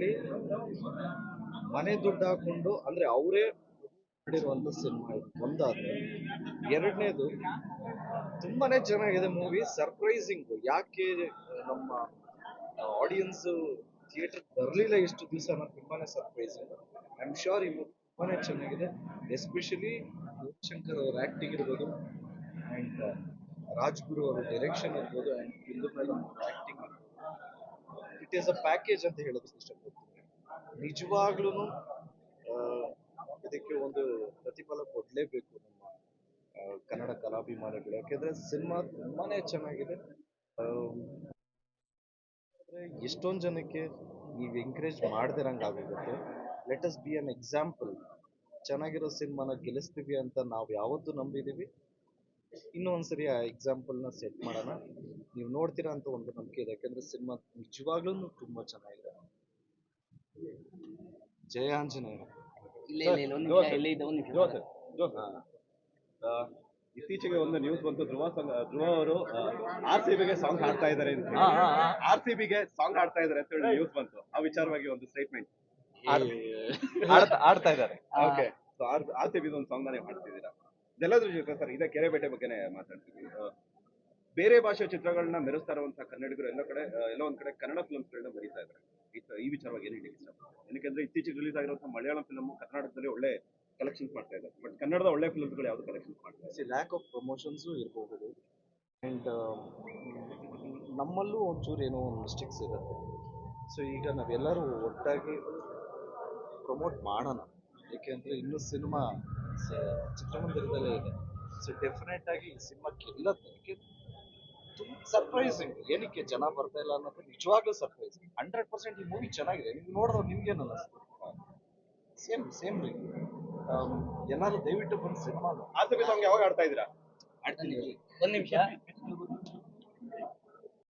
ಹೇಳಿ, ಮನೆ ದುಡ್ಡು ಹಾಕೊಂಡು, ಅಂದ್ರೆ ಅವರೇ ಮಾಡಿರುವಂತ ಸಿನಿಮಾ ಇದು. ಒಂದಾದ್ರೆ, ಎರಡನೇದು, ತುಂಬಾನೇ ಚೆನ್ನಾಗಿದೆ ಮೂವಿ ಸರ್ಪ್ರೈಸಿಂಗ್ ಯಾಕೆ ನಮ್ಮ ಆಡಿಯನ್ಸ್ ಥಿಯೇಟರ್ ಬರಲಿಲ್ಲ ಇಷ್ಟು ದಿವಸ ತುಂಬಾನೇ ಸರ್ಪ್ರೈಸಿಂಗ್ ಐ ಆಮ್ ಶೋರ್ ಈ ಮೂವಿ ತುಂಬಾನೇ ಚೆನ್ನಾಗಿದೆ. ಎಸ್ಪೆಷಲಿ ಶಂಕರ್ ಅವರ ಆಕ್ಟಿಂಗ್ ಇರ್ಬೋದು ಅಂಡ್ ರಾಜ್ಗುರು ಅವರ ಡೈರೆಕ್ಷನ್ ಇರ್ಬೋದು ಅಂಡ್ ಇಂದು ಮೇಲೆ ಇಟ್ ಈಸ್ ಅ ಪ್ಯಾಕೇಜ್ ಅಂತ ಹೇಳೋದಕ್ಕೆ ಇಷ್ಟಪಡ್ತೀನಿ ನಿಜವಾಗ್ಲೂ ಇದಕ್ಕೆ ಒಂದು ಪ್ರತಿಫಲ ಕೊಡಲೇಬೇಕು ನಮ್ಮ ಕನ್ನಡ ಕಲಾಭಿಮಾನಿಗಳು. ಯಾಕೆಂದ್ರೆ ಸಿನಿಮಾ ತುಂಬಾನೇ ಚೆನ್ನಾಗಿದೆ. ಎಷ್ಟೊಂದು ಜನಕ್ಕೆ ನೀವು ಎಂಕರೇಜ್ ಮಾಡ್ದಿರಂಗ್ ಆಗುತ್ತೆ let us be an example ಚೆನ್ನಾಗಿರೋ ಸಿನಿಮಾನ ಗೆಲ್ಲಿಸ್ತೀವಿ ಅಂತ ನಾವು ಯಾವತ್ತೂ ನಂಬಿದೀವಿ. ಇನ್ನೂ ಒಂದ್ಸರಿ ಆ ಎಕ್ಸಾಂಪಲ್ನ ಸೆಟ್ ಮಾಡೋಣ. ನೀವು ನೋಡ್ತೀರಾ ಅಂತ ಒಂದು ನಂಬಿಕೆ ಇದೆ. ಯಾಕಂದ್ರೆ ಸಿನಿಮಾ ನಿಜವಾಗ್ಲೂ ತುಂಬಾ ಚೆನ್ನಾಗಿದೆ. ಜಯ ಆಂಜನೇಯ. ಇಲ್ಲೇ ಇಲ್ಲೇ ಇಲ್ಲ, ಒಂದ್ ನಿಮಿಷ ಇಲ್ಲೇ ಇದೆ ಒಂದ್ ನಿಮಿಷ ಜೋಸ್ ಜೋಸ್ ಆ, ಇತ್ತೀಚೆಗೆ ಒಂದು ನ್ಯೂಸ್ ಬಂತು. ಧ್ರುವ ಧ್ರುವ ಅವರು ಆರ್ ಸಿ ಬಿಗೆ ಸಾಂಗ್ ಹಾಡ್ತಾ ಇದ್ದಾರೆ ಅಂತ ಹಾ, ಹಾ, ಹಾ. ಆರ್ ಸಿ ಬಿಗೆ ಸಾಂಗ್ ಹಾಡ್ತಾ ಇದ್ದಾರೆ ಅಂತ ಹೇಳಿ ನ್ಯೂಸ್ ಬಂತು. ಆ ವಿಚಾರವಾಗಿ ಒಂದು ಸ್ಟೇಟ್ಮೆಂಟ್ ಆಡ್ತಾ ಇದ್ದಾರೆ. ಓಕೆ ಸೊ ಆರ್ ಸಿ ಬಿದು ಒಂದು ಸಾಂಗ್ ನೀವು ಹಾಡ್ತಿದ್ದೀರಾ? ಇದೆಲ್ಲದ್ರ ಜೊತೆ ಸರ್, ಇದೇ ಕೆರೆಬೇಟೆ ಬಗ್ಗೆನೇ ಮಾತಾಡ್ತೀವಿ. ಬೇರೆ ಭಾಷೆ ಚಿತ್ರಗಳನ್ನ ಮೆರೆಸ್ತಾ ಇರುವಂತಹ ಕನ್ನಡಿಗರು ಎಲ್ಲ ಕಡೆ ಎಲ್ಲ ಒಂದ್ ಕಡೆ ಕನ್ನಡ ಫಿಲ್ಮ್ಸ್ಗಳನ್ನ ಬರೀತಾ ಇದ್ದಾರೆ. ಈ- ವಿಚಾರವಾಗಿ ಏನ್ ಹೇಳಿ ಏನಕ್ಕೆ ಇತ್ತೀಚೆಗೆ ರಿಲೀಸ್ ಆಗಿರುವಂತಹ ಮಲಯಾಳಂ ಫಿಲಮ್ ಕರ್ನಾಟಕದಲ್ಲಿ ಒಳ್ಳೆ ಕಲೆಕ್ಷನ್ಸ್ ಮಾಡ್ತಾ ಇದ್ದಾರೆ ಬಟ್ ಕನ್ನಡದ ಒಳ್ಳೆ ಫಿಲ್ಮ್ಸ್ಗಳು ಯಾವ್ದು ಕಲೆಕ್ಷನ್ ಮಾಡ್ತಾರೆ ಲ್ಯಾಕ್ ಆಫ್ ಪ್ರಮೋಷನ್ಸ್ ಇರಬಹುದು. ಅಂಡ್ ನಮ್ಮಲ್ಲೂ ಒಂಚೂರು ಏನೋ ಒಂದು ಮಿಸ್ಟೇಕ್ಸ್ ಇರುತ್ತೆ. ಸೊ ಈಗ ನಾವೆಲ್ಲರೂ ಒಟ್ಟಾಗಿ ಪ್ರಮೋಟ್ ಮಾಡೋಣ. ಏಕೆಂದರೆ ಇನ್ನೂ ಸಿನಿಮಾ ಚಿತ್ರಮಂದಿರದಲ್ಲೇ ಇದೆ. ಸೊ ಡೆಫಿನೆಟ್ ಆಗಿ ಈ ಸಿನಿಮಾ ಗೆಲ್ಲತ್ತಕ್ಕೆ ತುಂಬ ಸರ್ಪ್ರೈಸಿಂಗ್ ಏನಕ್ಕೆ ಜನ ಬರ್ತಾ ಇಲ್ಲ ಅನ್ನೋದು ನಿಜವಾಗ್ಲೂ ಸರ್ಪ್ರೈಸಿಂಗ್ ಹಂಡ್ರೆಡ್ ಪರ್ಸೆಂಟ್ ಈ ಮೂವಿ ಚೆನ್ನಾಗಿದೆ. ನೀವು ನೋಡಿದ್ರೆ ನಿಮ್ಗೇನು ಅನ್ನಿಸ್ತು? ಸೇಮ್ ಸೇಮ್ ರೀ. ಎಲ್ಲರೂ ದಯವಿಟ್ಟು ಬಂದು ಸಿನಿಮಾ ಸಾಂಗ್ ಯಾವಾಗ ಆಡ್ತಾ ಇದ್ದೀರಾ? ಆಡ್ತೀನಿ. ಒಂದ್ ನಿಮಿಷ.